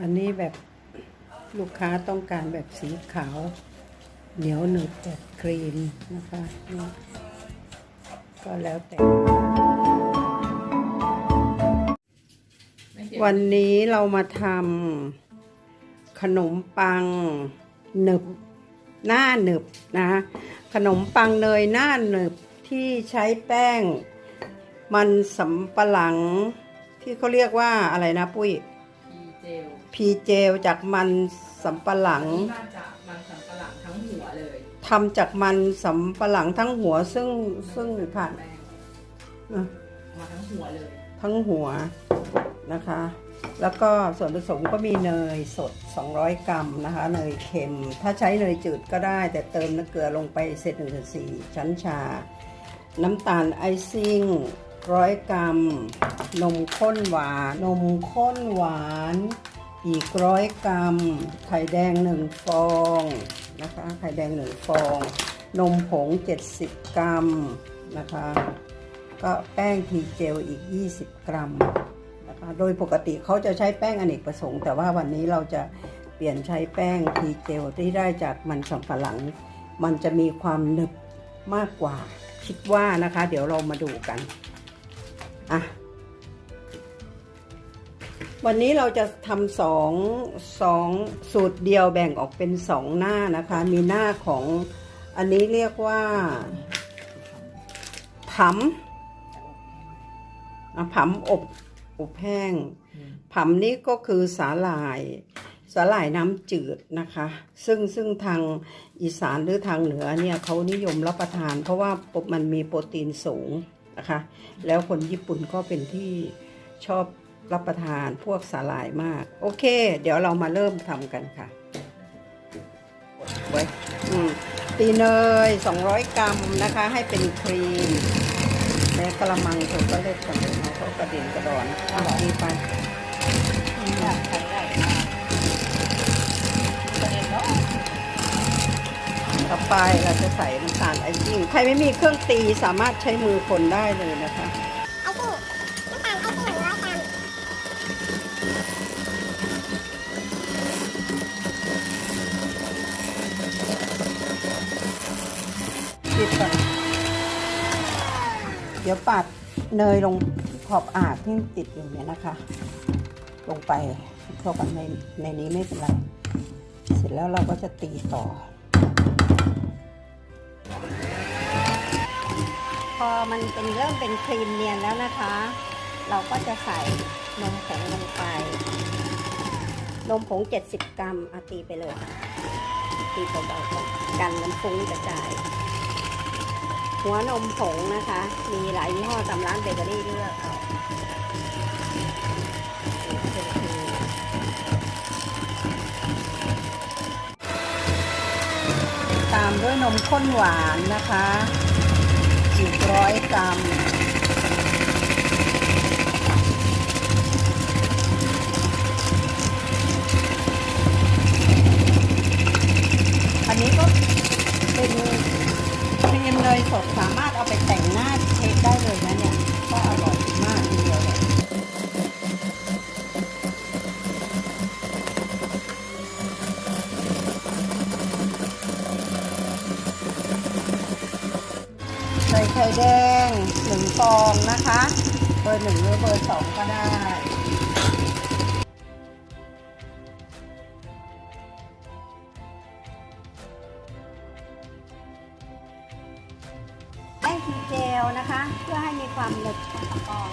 อันนี้แบบลูกค้าต้องการแบบสีขาว เหนียวหนึบแบบครีมนะคะนี่ก็แล้วแต่ วันนี้เรามาทำขนมปังหนึบหน้าหนึบนะขนมปังเนยหน้าหนึบที่ใช้แป้ง มันสำปะหลังที่เขาเรียกว่าอะไรนะปุ้ย พีเจล พีเจลจากมันสำปะหลังนี่มาจากมันสำปะหลังทั้งหัวเลยทำจากมันสำปะหลังทั้งหัวซึ่งซึ่งผ่านแป้งอะมาทั้งหัวเลยทั้งหัวนะคะ แล้วก็ส่วนผสมก็มีเนยสด 200 กรัมนะคะ เนยเค็ม ถ้าใช้เนยจืดก็ได้ แต่เติมน้ำเกลือลงไปเศษหนึ่งส่วนสี่ชั้นชา น้ำตาลไอซิ่งร้อยกรัม นมข้นหวาน นมข้นหวาน อีกร้อยกรัม ไข่แดงหนึ่งฟองนะคะ ไข่แดงหนึ่งฟอง นมผง 70 กรัมนะคะ ก็แป้งทีเจลอีก 20 กรัมนะคะโดยปกติเขาจะใช้แป้งอเนกประสงค์ แต่ว่าวันนี้เราจะเปลี่ยนใช้แป้งทีเจลที่ได้จากมันสำปะหลัง มันจะมีความหนึบมากกว่า คิดว่านะคะ เดี๋ยวเรามาดูกันอะ วันนี้เราจะทำสองสองสูตรเดียวแบ่งออกเป็นสองหน้านะคะ มีหน้าของอันนี้เรียกว่าผำอะผำอบอบแห้งผำนี้ก็คือสาหร่ายสาหร่ายน้ำจืดนะคะ ซึ่งซึ่งทางอีสานหรือทางเหนือเนี่ยเขานิยมรับประทาน เพราะว่ามันมีโปรตีนสูงนะคะ แล้วคนญี่ปุ่นก็เป็นที่ชอบ รับประทานพวกสาหร่ายมาก โอเค เดี๋ยวเรามาเริ่มทำกันค่ะไว้ตีเนย 200 กรัมนะคะ ให้เป็นครีมในกระมังเธอก็เล็กกันเลยเนาะเขากระเด็นกระดอนอะดีไปอยากใช้ได้มาประเด็นเนาะต่อไปเราจะใส่น้ำตาลไอซิ่งใครไม่มีเครื่องตีสามารถใช้มือคนได้เลยนะคะ ไอซี่น้ำตาลไอซี่หนึ่งร้อยกรัม ปิดก่อน เดี๋ยวปัดเนยลงขอบอาดที่ติดอยู่เนี่ยนะคะ ลงไปเข้ากันในในนี้ไม่เป็นไร เสร็จแล้วเราก็จะตีต่อ พอมันเป็นเริ่มเป็นครีมเนียนแล้วนะคะ เราก็จะใส่นมผงลงไป นมผง 70 กรัมอาตีไปเลยค่ะตีเบาๆก่อนกันน้ำฟุ้งกระจาย หัวนมผงนะคะ มีหลายยี่ห้อตามร้านเบเกอรี่เลือกเอาตามด้วยนมข้นหวานนะคะอีกร้อยกรัมอันนี้ก็เป็น เนยสดสามารถเอาไปแต่งหน้าเค้กได้เลยนะเนี่ยก็อร่อยมากทีเดียวเลยใส่ไข่แดงหนึ่งฟองนะคะ เบอร์หนึ่งหรือเบอร์สองก็ได้ เจลนะคะ เพื่อให้มีความหนึบของตะกอน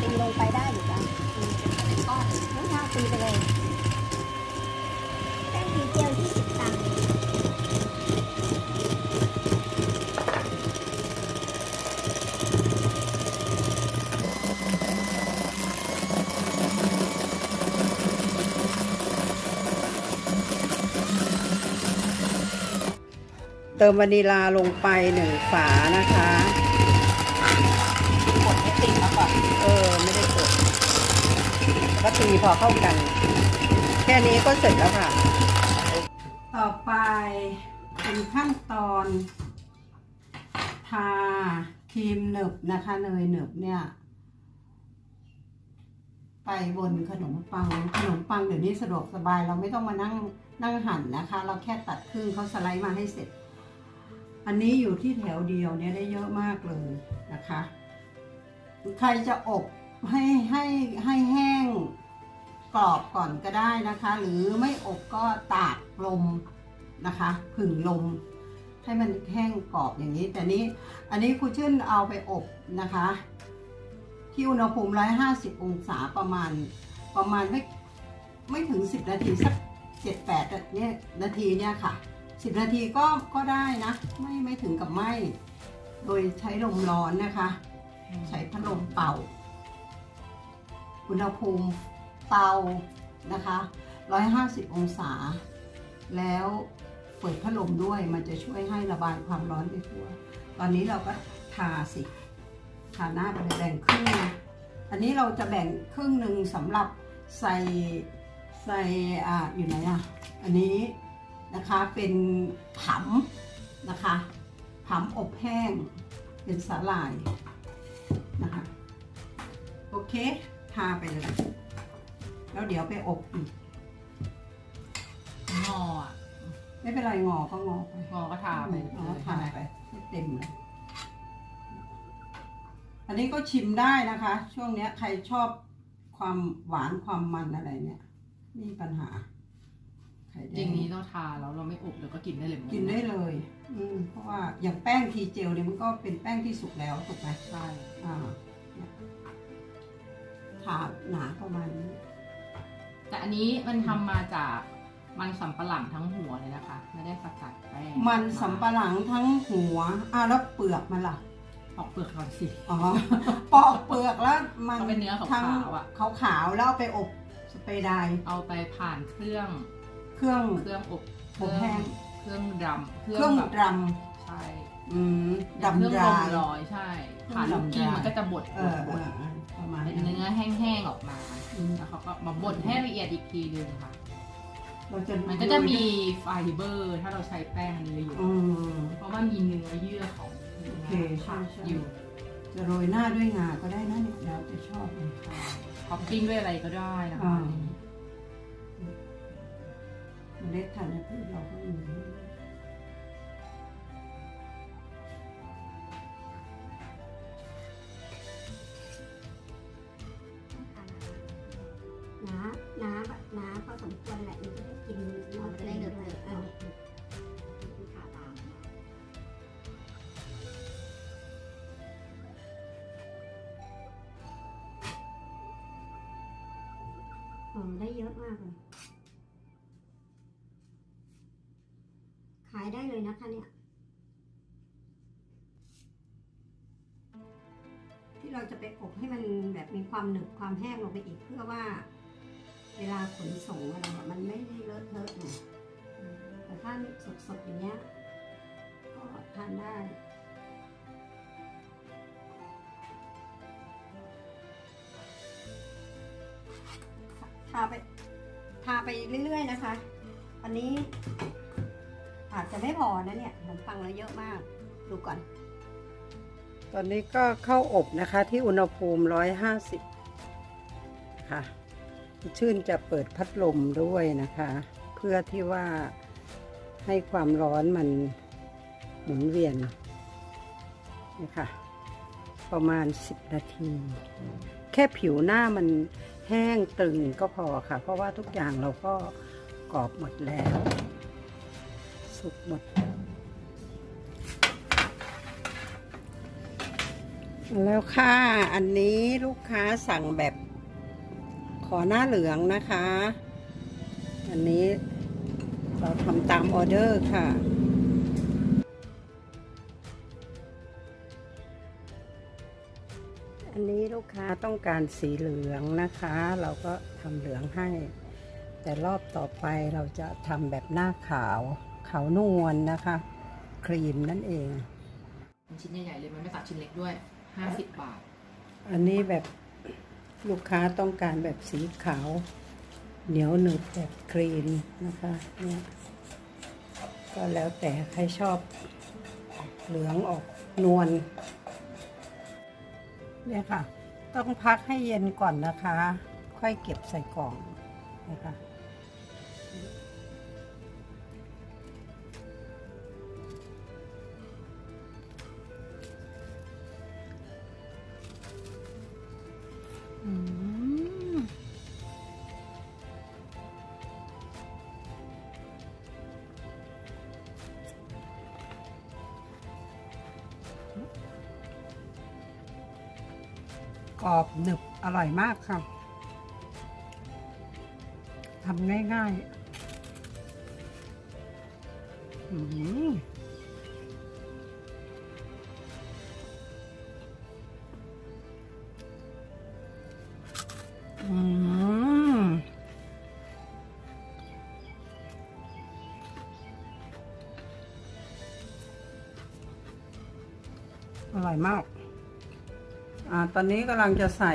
ตีลงไปได้หรือเปล่าตีเป็นก้อนน้ำชาตีไปเลยแป้งทีเจล20กรัม เติมวานิลาลงไปหนึ่งฝานะคะกดให้ติดมาก่อนเออ ไม่ได้กดก็ตีพอเข้ากัน แค่นี้ก็เสร็จแล้วค่ะ ต่อไปเป็นขั้นตอนทาครีมหนึบนะคะเนยหนึบเนี่ย ไปบนขนมปังขนมปังเดี๋ยวนี้สะดวกสบายเราไม่ต้องมานั่งนั่งหั่นนะคะ เราแค่ตัดครึ่งเขาสไลด์มาให้เสร็จ อันนี้อยู่ที่แถวเดียวเนี่ยได้เยอะมากเลยนะคะ ใครจะอบให้ให้ให้แห้งกรอบก่อนก็ได้นะคะ หรือไม่อบก็ตากลมนะคะผึ่งลม ให้มันแห้งกรอบอย่างนี้ แต่นี้อันนี้ครูชื่นเอาไปอบนะคะ ที่อุณหภูมิ 150 องศาประมาณประมาณไม่ไม่ถึง 10 นาทีสัก 7-8เนี่ยนาทีเนี่ยค่ะ 10นาทีก็ก็ได้นะ ไม่ไม่ถึงกับไหมโดยใช้ลมร้อนนะคะ ใช้พัดลมเป่า อุณหภูมิเตานะคะ150 องศา แล้วเปิดพัดลมด้วยมันจะช่วยให้ระบายความร้อนไปทั่ว ตอนนี้เราก็ทาสิทาหน้าไปแบ่งครึ่งนะอันนี้เราจะแบ่งครึ่งหนึ่งสำหรับใส่ใส่อ่าอยู่ไหนอะ อันนี้ นะคะเป็นผำนะคะผำอบแห้ง เป็นสาหร่ายนะคะโอเคทาไปเลย แล้วเดี๋ยวไปอบอีกงออะไม่เป็นไรงอก็งอไปงอก็ทาไปอ๋อเลยทาไปให้เต็มเลยอันนี้ก็ชิมได้นะคะ ช่วงเนี้ยใครชอบความหวานความมันอะไรเนี่ยไมมีปัญหา ไข่แดจริงนี้เราทาแล้วเราไม่อบเราก็กินได้เลยหมือกินได้เลย อืมเพราะว่าอย่างแป้งทีเจลเนี่ยมันก็เป็นแป้งที่สุกแล้วถูกไหมใช่ อ่าเนี่ยถาหนาประมาณนี้ แต่อันนี้มันทำมาจากมันสำปะหลังทั้งหัวเลยนะคะ ไม่ได้สกัดแป้งมันสำปะหลังทั้งหัวอ่าแล้วเปลือกมันล่ะ ออกเปลือกก่อนสิ อ๋อ ปอกเปลือกแล้วมันก็เป็นเนื้อขาวๆทั้งอะ ขาวๆแล้วเอาไปอบสเปรย์ไดร์เอาไปผ่านเครื่อง เครื่องเครื่องอบอบแห้งเครื่องดำเครื่องแบบดรัมใช่อืมเครื่องดำลดรามยลอยใช่ผ่านเครื่ลูองกกิ้งดำดรายมันก็จะบดเอบดอบเอดอเออประมาณเป็นนั้นเนื้อแห้งๆออกมาอืมแล้วเขาก็มาบดให้ละเอียดอีกทีนึงค่ะเราจะมันก็จะมีไฟเบอร์ ถ้าเราใช้แป้งเนื้ออยู่อืมเพราะว่ามีเนื้อเยื่อของโอเคใช่ใช่อยู่จะโรยหน้าด้วยงาก็ได้นะเนี่ยแล้วจะชอบเลยท็อปปิ้งด้วยอะไรก็ได้นะคะอ่า เมล็ดธัญพืชเราก็มีน้าน้าน้าพอสมควรแหละมันจะได้กินมันจะได้เหลือๆเออขาตามหอมได้เยอะมากเลย นะคะเนี่ย ที่เราจะไปอบให้มันแบบมีความหนึบความแห้งลงไปอีกเพื่อว่า เวลาขนส่งอะไรมันไม่ได้เลอะเทอะไงแต่ถ้าสดๆอย่างเงี้ยก็ทานได้ทาไปทาไปเรื่อยๆนะคะ อันนี้ อาจจะไม่พอนะเนี่ยขนมปังเราเยอะมาก ดูก่อน ตอนนี้ก็เข้าอบนะคะที่อุณหภูมิ 150 ค่ะ ชื่นจะเปิดพัดลมด้วยนะคะ เพื่อที่ว่าให้ความร้อนมันหมุนเวียนนี่ค่ะประมาณ 10 นาที แค่ผิวหน้ามันแห้งตึงก็พอค่ะ เพราะว่าทุกอย่างเราก็กรอบหมดแล้ว สุกหมด แล้วค่ะ อันนี้ลูกค้าสั่งแบบ ขอหน้าเหลืองนะคะ อันนี้เราทำตามออเดอร์ค่ะอันนี้ลูกค้าต้องการสีเหลืองนะคะ เราก็ทำเหลืองให้ แต่รอบต่อไปเราจะทำแบบหน้าขาว ขาวนวลนะคะ ครีมนั่นเองมันชิ้นใหญ่ๆเลยมันไม่ตัดชิ้นเล็กด้วย50บาท อันนี้แบบลูกค้าต้องการแบบสีขาว เหนียวหนึบแบบครีมนะคะเนี่ยก็แล้วแต่ใครชอบเหลืองออกนวลเนี่ยค่ะ ต้องพักให้เย็นก่อนนะคะ ค่ค่อยเก็บใส่กล่องนะคะ กรอบหนึบอร่อยมากค่ะทำง่ายๆอืมอืมอร่อยมาก อ่าตอนนี้กำลังจะใส่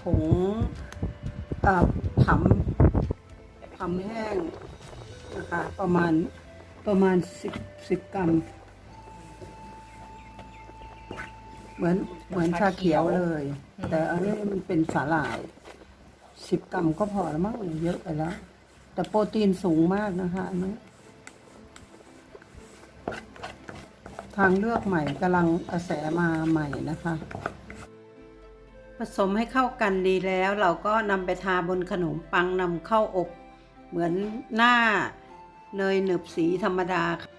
ผงอ่อผำผำแห้งนะคะประมาณประมาณสิบสิบกรัม เหมือนเหมือนชาเขียวเลย แต่อันนี้มันเป็นสาหร่ายสิบกรัมก็พอแล้วมั้งเยอะไปแล้ว แต่โปรตีนสูงมากนะคะอันนี้ทางเลือกใหม่กำลังกระแสมาใหม่นะคะ ผสมให้เข้ากันดีแล้ว เราก็นำไปทาบนขนมปังนำเข้าอบ เหมือนหน้าเนยหนึบสีธรรมดาค่ะ